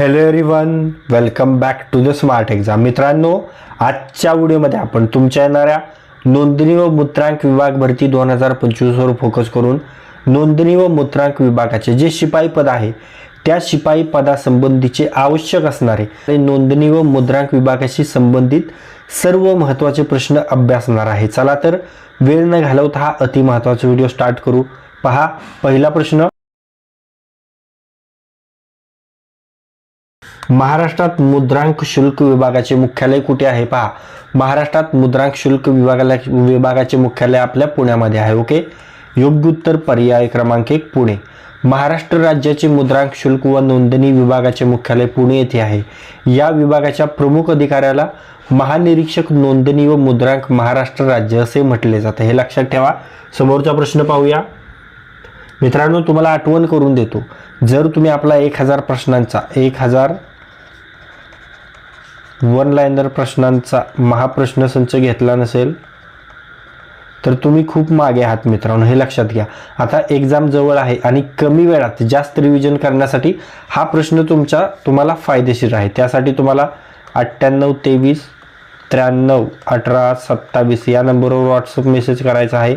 Hello everyone welcome back to the smart exam मित्रांनो आजच्या व्हिडिओमध्ये आपण तुमच्या येणाऱ्या नोंदणी व मुद्रांक विभाग भरती दोन हजार पंचवीसवर फोकस करून नोंदणी व मुद्रांक विभागाचे जे शिपाई पद आहे त्या शिपाई पदासंबंधीचे आवश्यक असणारे नोंदणी व मुद्रांक विभागाशी संबंधित सर्व महत्त्वाचे प्रश्न अभ्यासणार आहे. चला तर वेळ न घालवता हा अति महत्त्वाचा व्हिडिओ स्टार्ट करू. पहा पहिला प्रश्न. महाराष्ट्रात मुद्रांक शुल्क विभागाचे मुख्यालय कुठे आहे? पहा. महाराष्ट्रात मुद्रांक शुल्क विभागाला विभागाचे मुख्यालय आपल्या पुण्यामध्ये आहे ओके? योग्य उत्तर पर्याय क्रमांक एक पुणे. महाराष्ट्र राज्याचे मुद्रांक शुल्क व नोंदणी विभागाचे मुख्यालय पुणे येथे आहे. या विभागाच्या प्रमुख अधिकाऱ्याला महानिरीक्षक नोंदणी व मुद्रांक महाराष्ट्र राज्य असे म्हटले जाते. हे लक्षात ठेवा. समोरचा प्रश्न पाहूया. मित्रांनो तुम्हाला आठवण करून देतो. जर तुम्ही आपला एक हजार प्रश्नांचा एक हजार वन लाईनर प्रश्नांचा महाप्रश्न संच घेतला नसेल तर तुम्ही खूप मागे आहात मित्रांनो हे लक्षात घ्या. आता एक्झाम जवळ आहे आणि कमी वेळात जास्त रिव्हिजन करण्यासाठी हा प्रश्न तुमच्या तुम्हाला फायदेशीर आहे. त्यासाठी तुम्हाला अठ्ठ्याण्णव तेवीस त्र्याण्णव अठरा सत्तावीस या नंबरवर व्हॉट्सअप मेसेज करायचा आहे.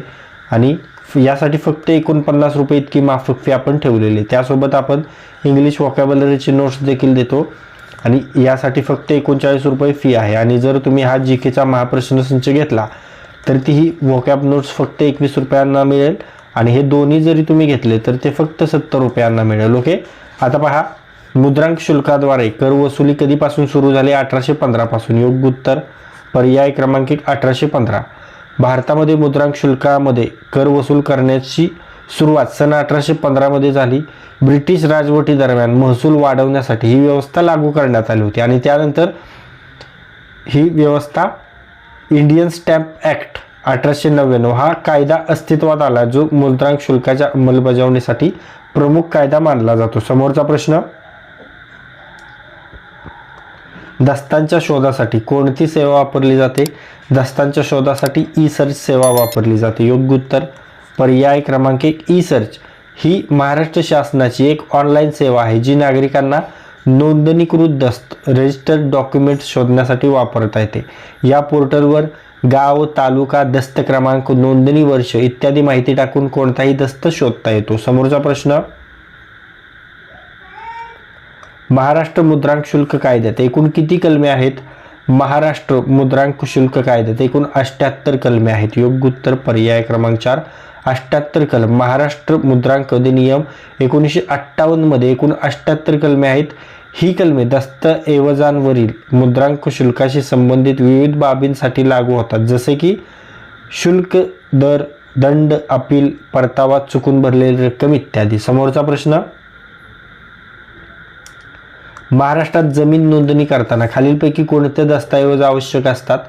आणि यासाठी फक्त एकोणपन्नास रुपये इतकी माफक फी आपण ठेवलेली त्यासोबत आपण इंग्लिश वॉकॅबलरीचे नोट्स देखील देतो. आणि यासाठी फक्त एकोणचाळीस रुपये फी आहे. आणि जर तुम्ही हा जी केचा महाप्रश्न संच घेतला तर ती ही वोकॅब नोट्स फक्त एकवीस रुपयांना मिळेल. आणि हे दोन्ही जरी तुम्ही घेतले तर ते फक्त सत्तर रुपयांना मिळेल. ओके आता पहा मुद्रांक शुल्काद्वारे कर वसुली कधीपासून सुरू झाली? अठराशे पंधरापासून योग्य उत्तर पर्याय क्रमांक एक अठराशे पंधरा. भारतामध्ये मुद्रांक शुल्कामध्ये कर वसूल करण्याची सुरुवात सन अठराशे पंधरामध्ये झाली. ब्रिटिश राजवटीदरम्यान महसूल वाढवण्यासाठी ही व्यवस्था लागू करण्यात आली होती आणि त्यानंतर ही व्यवस्था इंडियन स्टॅम्प ॲक्ट अठराशे नव्याण्णव हा कायदा अस्तित्वात आला जो मुद्रांक शुल्काच्या अंमलबजावणीसाठी प्रमुख कायदा मानला जातो. समोरचा प्रश्न दस्तांच्या शोधासाठी कोणती सेवा वापरली जाते? दस्तांच्या शोधासाठी ई सर्च सेवा वापरली जाते. योग्य उत्तर पर्याय क्रमांक एक ई सर्च ही महाराष्ट्र शासनाची एक ऑनलाईन सेवा आहे जी नागरिकांना नोंदणीकृत दस्त रजिस्टर्ड डॉक्युमेंट शोधण्यासाठी वापरता येते. या पोर्टलवर गाव तालुका दस्त क्रमांक नोंदणी वर्ष इत्यादी माहिती टाकून कोणताही दस्त शोधता येतो. समोरचा प्रश्न. महाराष्ट्र मुद्रांक शुल्क कायद्यात एकूण किती कलमे आहेत? महाराष्ट्र मुद्रांक शुल्क कायद्यात एकूण अष्ट्याहत्तर कलमे आहेत. योग्य उत्तर पर्याय क्रमांक चार अष्ट्याहत्तर कलम. महाराष्ट्र मुद्रांक अधिनियम एकोणीसशे अठ्ठावन्नमध्ये एकूण अष्ट्याहत्तर कलमे आहेत. ही कलमे दस्तऐवजांवरील मुद्रांक शुल्काशी संबंधित विविध बाबींसाठी लागू होतात. जसे की शुल्क दर दंड अपील परतावा चुकून भरलेली रक्कम इत्यादी. समोरचा प्रश्न. महाराष्ट्रात जमीन नोंदणी करताना खालीलपैकी कोणते दस्तऐवज आवश्यक असतात?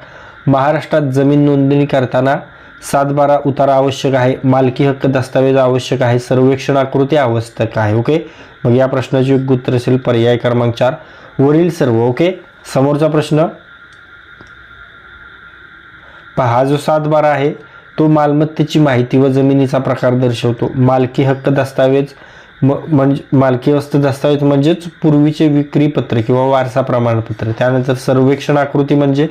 महाराष्ट्रात जमीन नोंदणी करताना सातबारा उतारा आवश्यक आहे. मालकी हक्क दस्तावेज आवश्यक आहे. सर्वेक्षण आकृती आवश्यक आहे. ओके? मग या प्रश्नाचे योग्य उत्तर असेल पर्याय क्रमांक चार. वरील सर्व ओके? समोरचा प्रश्न. पहा जो सातबारा आहे तो मालमत्तेची माहिती व जमिनीचा प्रकार दर्शवतो. मालकी हक्क दस्तावेज म म्हणजे मालकी वस्तू दस्तावेज म्हणजेच पूर्वीचे विक्री पत्र किंवा वारसा प्रमाणपत्र. त्यानंतर सर्वेक्षण आकृती म्हणजे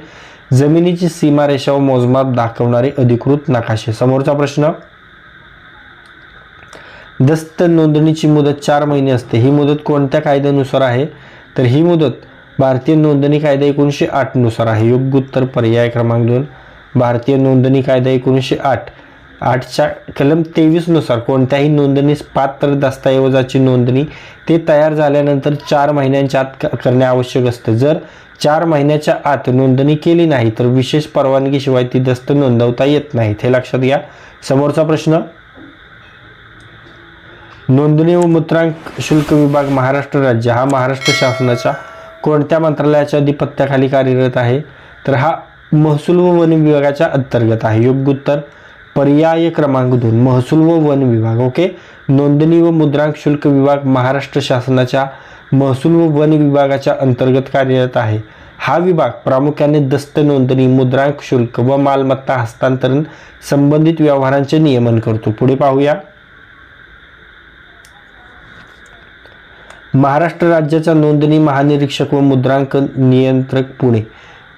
जमिनीची सीमारेषा व मोजमाप दाखवणारे अधिकृत नकाशे. समोरचा प्रश्न दस्त नोंदणीची मुदत चार महिने असते. ही मुदत कोणत्या कायद्यानुसार आहे? तर ही मुदत भारतीय नोंदणी कायदा एकोणीसशे आठनुसार आहे. योग्य उत्तर पर्याय क्रमांक दोन भारतीय नोंदणी कायदा एकोणीसशे आठ. आठच्या कलम तेवीसनुसार कोणत्याही नोंदणीस पात्र दस्तऐवजाची नोंदणी ते तयार झाल्यानंतर चार महिन्यांच्या आत क- करणे आवश्यक असतं. जर चार महिन्याच्या आत नोंदणी केली नाही तर विशेष परवानगीशिवाय ती दस्त नोंदवता येत नाहीत हे लक्षात घ्या. समोरचा प्रश्न. नोंदणी व मुद्रांक शुल्क विभाग महाराष्ट्र राज्य हा महाराष्ट्र शासनाच्या कोणत्या मंत्रालयाच्या अधिपत्याखाली कार्यरत आहे? तर हा महसूल व वन विभागाच्या अंतर्गत आहे. योग्य उत्तर पर्याय क्रमांक दोन महसूल व वन विभाग. ओके नोंदणी व मुद्रांक शुल्क विभाग महाराष्ट्र शासनाच्या महसूल व वन विभागाच्या अंतर्गत कार्यरत आहे. हा विभाग प्रामुख्याने दस्त नोंदणी मुद्रांक शुल्क व मालमत्ता हस्तांतरण संबंधित व्यवहारांचे नियमन करतो. पुढे पाहूया. महाराष्ट्र राज्याच्या नोंदणी महानिरीक्षक व मुद्रांक नियंत्रक पुणे.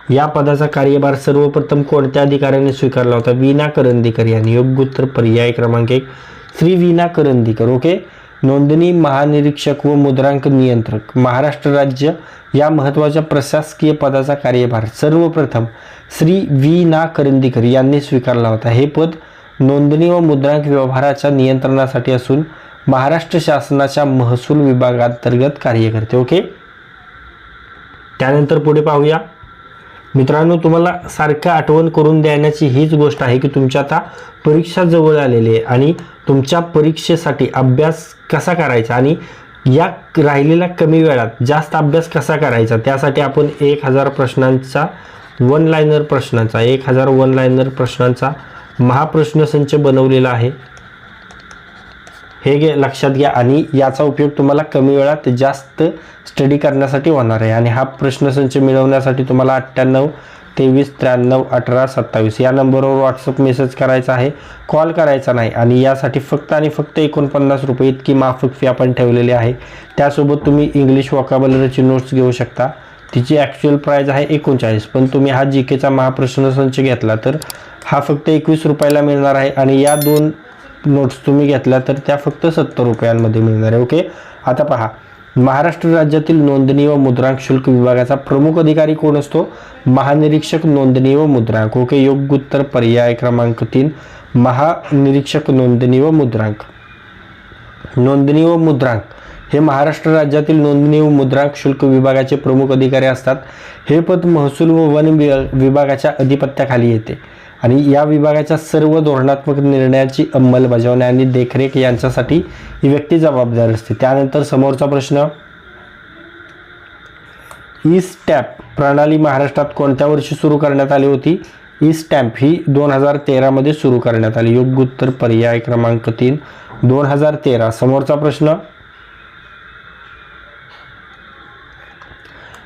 या पदाचा कार्यभार सर्वप्रथम कोणत्या अधिकाऱ्याने स्वीकारला होता? वीना करंदीकर यांनी. योग्य उत्तर पर्याय क्रमांक एक. श्री विना करंदीकर ओके? नोंदणी महानिरीक्षक व मुद्रांक नियंत्रक. महाराष्ट्र राज्य या महत्त्वाच्या प्रशासकीय पदाचा कार्यभार. सर्वप्रथम श्री वी ना करंदीकर यांनी स्वीकारला होता. हे पद नोंदणी व मुद्रांक व्यवहाराच्या नियंत्रणासाठी असून महाराष्ट्र शासनाच्या महसूल विभागांतर्गत कार्य करते ओके? त्यानंतर पुढे पाहूया. मित्रांनो तुम्हाला सारखं आठवण करून देण्याची हीच गोष्ट आहे की तुमच्या आता परीक्षा जवळ आलेली आहे आणि तुमच्या परीक्षेसाठी अभ्यास कसा करायचा आणि या राहिलेल्या कमी वेळात जास्त अभ्यास कसा करायचा? त्यासाठी आपण एक हजार प्रश्नांचा वन लायनर प्रश्नांचा एक हजार वन लायनर प्रश्नांचा महाप्रश्नसंच बनवलेला आहे. हे घे लक्षात घ्या. आणि याचा उपयोग तुम्हाला कमी वेळात जास्त स्टडी करण्यासाठी होणार आहे. आणि हा प्रश्नसंच मिळवण्यासाठी तुम्हाला अठ्ठ्याण्णव तेवीस त्र्याण्णव अठरा सत्तावीस या नंबरवर व्हॉट्सअप मेसेज करायचा आहे. कॉल करायचा नाही. आणि यासाठी फक्त आणि फक्त एकोणपन्नास रुपये इतकी माफक फी आपण ठेवलेली आहे. त्यासोबत तुम्ही इंग्लिश वॉकाबलरीची नोट्स घेऊ शकता. तिची ॲक्च्युअल प्राईज आहे एकोणचाळीस. पण तुम्ही हा जी केचा महाप्रश्नसंच घेतला तर हा फक्त एकवीस रुपयाला मिळणार आहे. आणि या दोन नोट्स तुम्ही घेतल्या तर त्या फक्त सत्तर रुपयांमध्ये मिळणार आहे. ओके आता पहा. महाराष्ट्र राज्यातील नोंदणी व मुद्रांक शुल्क विभागाचा प्रमुख अधिकारी कोण असतो? महानिरीक्षक नोंदणी व मुद्रांक. ओके योग्य उत्तर पर्याय क्रमांक तीन. महानिरीक्षक नोंदणी व मुद्रांक. नोंदणी व मुद्रांक. हे महाराष्ट्र राज्यातील नोंदणी व मुद्रांक शुल्क विभागाचे प्रमुख अधिकारी असतात. हे पद महसूल व वन विभागाच्या अधिपत्याखाली येते. आणि या विभागाच्या सर्व धोरणात्मक निर्णयाची अंमलबजावणी आणि देखरेख यांच्यासाठी ही व्यक्ती जबाबदार असते. त्यानंतर समोरचा प्रश्न ई स्टॅम्प प्रणाली महाराष्ट्रात कोणत्या वर्षी सुरू करण्यात आली होती? ई स्टॅम्प ही दोन हजार तेरामध्ये सुरू करण्यात आली. योग्य उत्तर पर्याय क्रमांक तीन दोन हजार तेरा. समोरचा प्रश्न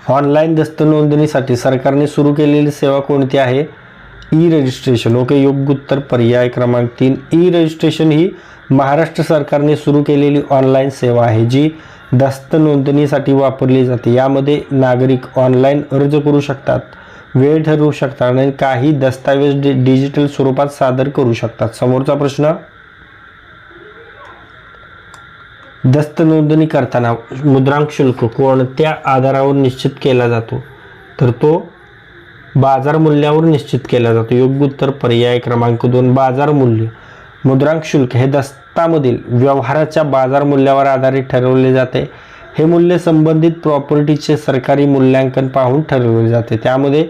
ऑनलाईन दस्त नोंदणीसाठी सरकारने सुरू केलेली सेवा कोणती आहे? E registration. ओके योग्य उत्तर पर्याय क्रमांक तीन. ई रजिस्ट्रेशन ही महाराष्ट्र सरकारने सुरू केलेली ऑनलाईन सेवा आहे जी दस्त नोंदणीसाठी वापरली जाते. यामध्ये नागरिक ऑनलाईन अर्ज करू शकतात वेळ ठरवू शकतात आणि काही दस्तावेज डि डिजिटल स्वरूपात सादर करू शकतात. समोरचा प्रश्न? दस्त नोंदणी करताना मुद्रांक शुल्क कोणत्या आधारावर निश्चित केला जातो? तर तो बाजार मूल्यावर निश्चित केला जातो. योग्य उत्तर पर्याय क्रमांक दोन बाजार मूल्य. मुद्रांक शुल्क हे दस्तामधील व्यवहाराच्या बाजार मूल्यावर आधारित ठरवले जाते. हे मूल्य संबंधित प्रॉपर्टीचे सरकारी मूल्यांकन पाहून ठरवले जाते. त्यामध्ये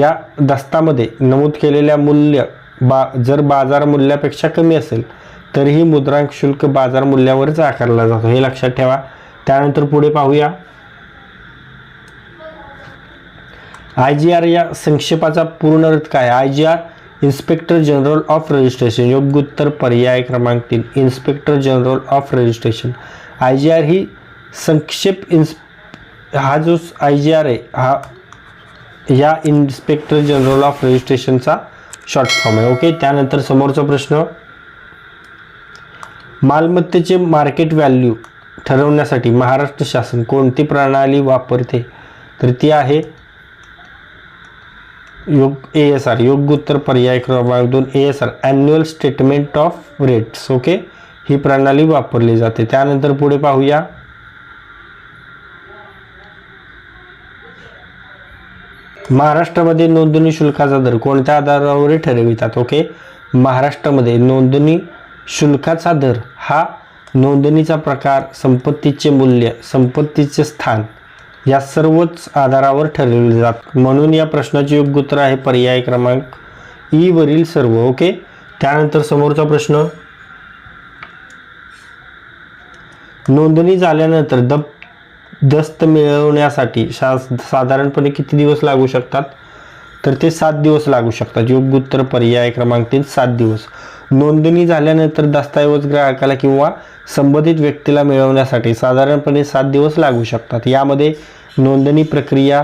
या दस्तामध्ये नमूद केलेल्या मूल्य बा जर बाजार मूल्यापेक्षा कमी असेल तरीही मुद्रांक शुल्क बाजार मूल्यावरच आकारला जातो. हे लक्षात ठेवा. त्यानंतर पुढे पाहूया. आय जी आर या संक्षेपाचा पूर्ण अर्थ काय? I G R inspector general of registration योग्य उत्तर पर्याय क्रमांक तीन. Inspector general of registration I G R ही संक्षेप इन्स हा जो आय जी आर आहे हा या इन्स्पेक्टर जनरल ऑफ रजिस्ट्रेशनचा शॉर्ट फॉर्म आहे. ओके त्यानंतर समोरचा प्रश्न. मालमत्तेचे मार्केट व्हॅल्यू ठरवण्यासाठी महाराष्ट्र शासन कोणती प्रणाली वापरते? तर ती आहे योग ए एस आर योग्य उत्तर पर्याय क्रमांक दोन A S R annual statement of rates okay ही प्रणाली वापरली जाते. त्यानंतर पुढे पाहूया. महाराष्ट्रामध्ये नोंदणी शुल्काचा दर कोणत्या आधारावर ठरवितात ओके महाराष्ट्रामध्ये नोंदणी शुल्काचा दर हा नोंदणीचा प्रकार संपत्तीचे मूल्य संपत्तीचे स्थान या सर्वच आधारावर ठरवले जात. म्हणून या प्रश्नाचे योग्य उत्तर आहे पर्याय क्रमांक ई वरील सर्व ओके? त्यानंतर समोरचा प्रश्न. नोंदणी झाल्यानंतर दप दस्त मिळवण्यासाठी शा साधारणपणे किती दिवस लागू शकतात? तर ते सात दिवस लागू शकतात. योग्य उत्तर पर्याय क्रमांक तीन सात दिवस. नोंदणी झाल्यानंतर दस्तऐवज ग्राहकाला किंवा संबंधित व्यक्तीला मिळवण्यासाठी साधारणपणे सात दिवस लागू शकतात. यामध्ये नोंदणी प्रक्रिया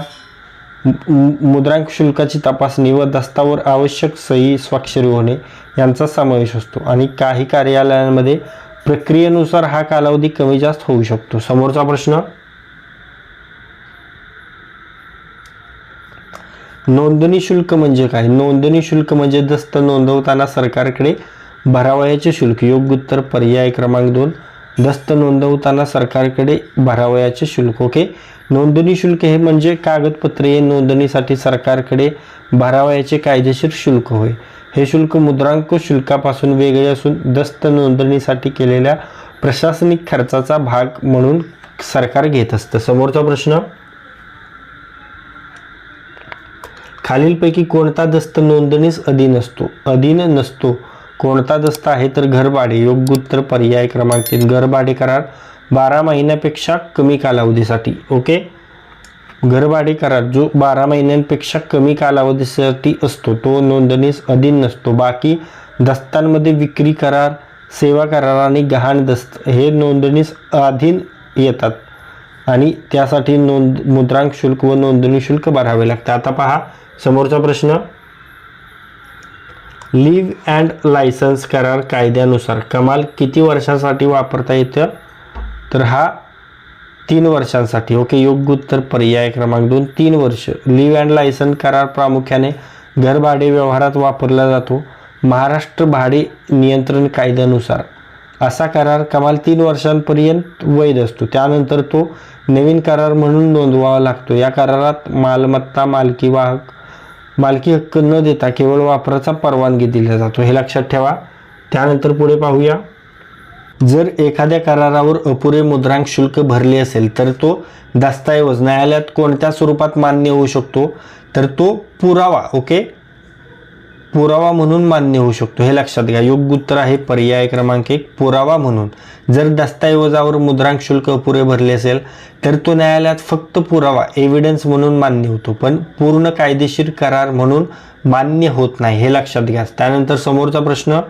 मुद्रांक शुल्काची तपासणी व दस्तावर आवश्यक सही स्वाक्षरी होणे यांचा समावेश असतो आणि काही कार्यालयांमध्ये प्रक्रियेनुसार हा कालावधी कमी जास्त होऊ शकतो. समोरचा प्रश्न नोंदणी शुल्क म्हणजे काय? नोंदणी शुल्क म्हणजे दस्त नोंदवताना सरकारकडे भरावयाचे शुल्क. योग्य उत्तर पर्याय क्रमांक दोन. दस्त नोंदवताना सरकारकडे भरावयाचे शुल्क. ओके? नोंदणी शुल्क हे म्हणजे कागदपत्रे नोंदणीसाठी सरकारकडे भरावयाचे कायदेशीर शुल्क होय. हे शुल्क मुद्रांक शुल्कापासून वेगळे असून दस्त नोंदणीसाठी केलेल्या प्रशासनिक खर्चाचा भाग म्हणून सरकार घेत असतं. समोरचा प्रश्न? खालीलपैकी कोणता दस्त नोंदणीस अधीन असतो? अधीन नसतो. कोणता दस्त आहे तर घरभाडे योग्य उत्तर पर्याय क्रमांक तीन घरभाडे करार बारा महिन्यापेक्षा कमी कालावधीसाठी. ओके? घरभाडे करार जो बारा महिन्यांपेक्षा कमी कालावधीसाठी असतो तो नोंदणीस अधीन नसतो. बाकी दस्तांमध्ये विक्री करार सेवा करार आणि गहाण दस्त हे नोंदणीस अधीन येतात आणि त्यासाठी नोंद मुद्रांक शुल्क व नोंदणी शुल्क भरावे लागते आता पहा समोरचा प्रश्न. लिव्ह अँड लायसन्स करार कायद्यानुसार कमाल किती वर्षांसाठी वापरता येतं? तर हा तीन वर्षांसाठी. ओके योग्य उत्तर पर्याय क्रमांक दोन तीन वर्ष. लिव्ह अँड लायसन करार प्रामुख्याने घरभाडे व्यवहारात वापरला जातो. महाराष्ट्र भाडे नियंत्रण कायद्यानुसार. असा करार कमाल तीन वर्षांपर्यंत वैध असतो. त्यानंतर तो नवीन करार म्हणून नोंदवावा लागतो. या करारात मालमत्ता मालकी वाहक मालकी हक्क न देता केवळ वापराचा परवानगी दिला जातो. हे लक्षात ठेवा. त्यानंतर पुढे पाहूया. जर एखाद्या करारावर अपुरे मुद्रांक शुल्क भरले असेल तर तो दस्तऐवज. न्यायालयात कोणत्या स्वरूपात मान्य होऊ शकतो? तर तो पुरावा ओके? पुरावा म्हणून मान्य होऊ शकतो. हे लक्षात घ्या. योग्य उत्तर आहे पर्याय क्रमांक एक पुरावा म्हणून. जर दस्तऐवजावर मुद्रांक शुल्क अपुरे भरले असेल तर तो न्यायालयात फक्त पुरावा एव्हिडन्स म्हणून मान्य होतो. पण पूर्ण कायदेशीर करार म्हणून मान्य होत नाही हे लक्षात घ्या. त्यानंतर समोरचा प्रश्न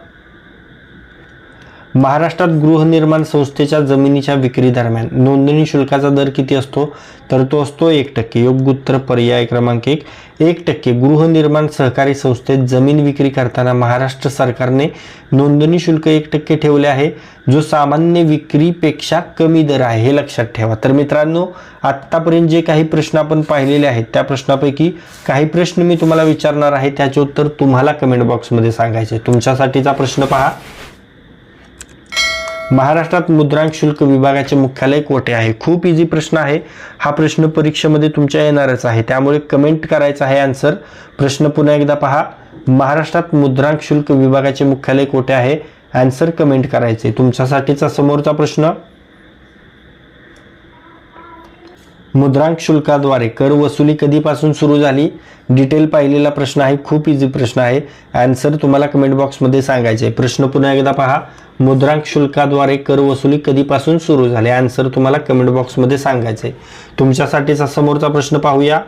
महाराष्ट्रात गृहनिर्माण संस्थेच्या जमिनीच्या विक्री दरम्यान नोंदणी शुल्काचा दर किती असतो? तर तो असतो एक टक्के. योग्य उत्तर पर्याय क्रमांक एक. एक टक्के. गृहनिर्माण सहकारी संस्थेत जमीन विक्री करताना महाराष्ट्र सरकारने नोंदणी शुल्क एक टक्के ठेवले आहे. जो सामान्य विक्रीपेक्षा कमी दर आहे हे लक्षात ठेवा. तर मित्रांनो आत्तापर्यंत जे काही प्रश्न आपण पाहिलेले आहेत त्या प्रश्नापैकी काही प्रश्न मी तुम्हाला विचारणार आहे. त्याचे उत्तर तुम्हाला कमेंट बॉक्समध्ये सांगायचे तुमच्यासाठीचा प्रश्न पहा. महाराष्ट्रात मुद्रांक शुल्क विभागाचे मुख्यालय कोठे आहे? खूप इझी प्रश्न आहे. हा प्रश्न परीक्षेमध्ये तुमच्या येणारच आहे. त्यामुळे कमेंट करायचा आहे आन्सर प्रश्न पुन्हा एकदा पहा. महाराष्ट्रात मुद्रांक शुल्क विभागाचे मुख्यालय कोठे आहे? आन्सर कमेंट करायचे. तुमच्यासाठीचा समोरचा प्रश्न. मुद्रांक शुल्काद्वारे कर वसुली कधीपासून सुरू झाली? डिटेल पाहिलेला प्रश्न आहे खूप इझी प्रश्न आहे. आन्सर तुम्हाला कमेंट बॉक्समध्ये सांगायचे. आहे प्रश्न पुन्हा एकदा पहा. मुद्रांक शुल्काद्वारे कर वसुली कधीपासून सुरू झाली? आन्सर तुम्हाला कमेंट बॉक्समध्ये सांगायचे. आहे तुमच्यासाठीचा समोरचा प्रश्न पाहूया.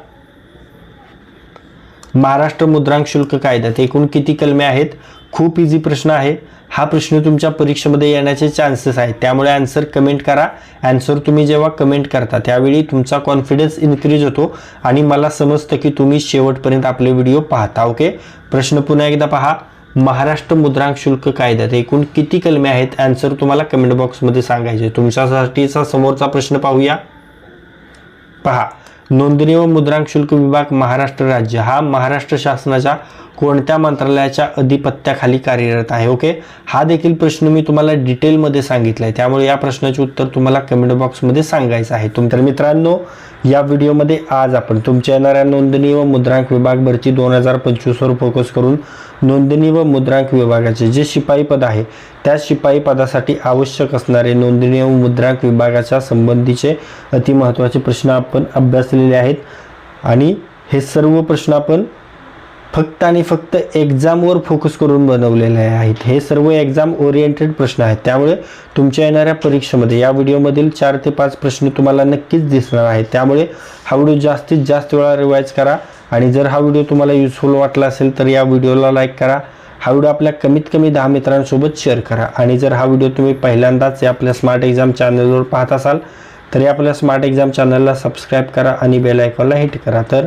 महाराष्ट्र मुद्रांक शुल्क कायद्यात एकूण किती कलमे आहेत? खूप इझी प्रश्न आहे. हा प्रश्न तुमच्या परीक्षेमध्ये येण्याचे चान्सेस आहेत. त्यामुळे आन्सर कमेंट करा. आन्सर तुम्ही जेव्हा कमेंट करता त्यावेळी तुमचा कॉन्फिडन्स इन्क्रीज होतो आणि मला समजतं की तुम्ही शेवटपर्यंत आपले व्हिडिओ पाहता ओके प्रश्न पुन्हा एकदा पहा. महाराष्ट्र मुद्रांक शुल्क कायद्यात एकूण किती कलमे आहेत? आन्सर तुम्हाला कमेंट बॉक्समध्ये सांगायचे तुमच्यासाठीचा समोरचा प्रश्न पाहूया. पहा. नोंदणी व मुद्रांक शुल्क विभाग महाराष्ट्र राज्य. हा महाराष्ट्र शासनाच्या कोणत्या मंत्रालयाच्या अधिपत्याखाली कार्यरत आहे? ओके? हा देखील प्रश्न मी तुम्हाला डिटेलमध्ये सांगितला आहे त्यामुळे या प्रश्नाचे उत्तर तुम्हाला कमेंट बॉक्समध्ये सांगायचं आहे. तुम तर मित्रांनो या व्हिडिओमध्ये आज आपण तुमच्या येणाऱ्या नोंदणी व मुद्रांक विभाग भरती दोन हजार पंचवीसवर फोकस करून नोंदणी व मुद्रांक विभागाचे जे शिपाई पद आहे त्या शिपाई पदासाठी आवश्यक असणारे नोंदणी व मुद्रांक विभागाच्या संबंधीचे अतिमहत्त्वाचे प्रश्न आपण अभ्यासलेले आहेत. आणि हे सर्व प्रश्न आपण फक्त आणि फक्त एक्झामवर फोकस करून बनवलेले आहेत. हे सर्व एक्झाम ओरिएंटेड प्रश्न आहेत. त्यामुळे तुमच्या येणाऱ्या परीक्षेमध्ये या व्हिडिओमधील चार ते पाच प्रश्न तुम्हाला नक्कीच दिसणार आहेत. त्यामुळे हा व्हिडिओ जास्तीत जास्त वेळा रिवाईज करा आणि जर हा व्हिडिओ तुम्हाला युजफुल वाटला असेल तर या व्हिडिओला लाईक करा. हा व्हिडिओ आपल्या कमीत कमी दहा मित्रांसोबत शेअर करा. आणि जर हा व्हिडिओ तुम्ही पहिल्यांदाच या आपल्या स्मार्ट एक्झाम चॅनलवर पाहत असाल तरी आपल्या स्मार्ट एक्झाम चॅनलला सबस्क्राईब करा आणि बेल आयकॉनला हिट करा. तर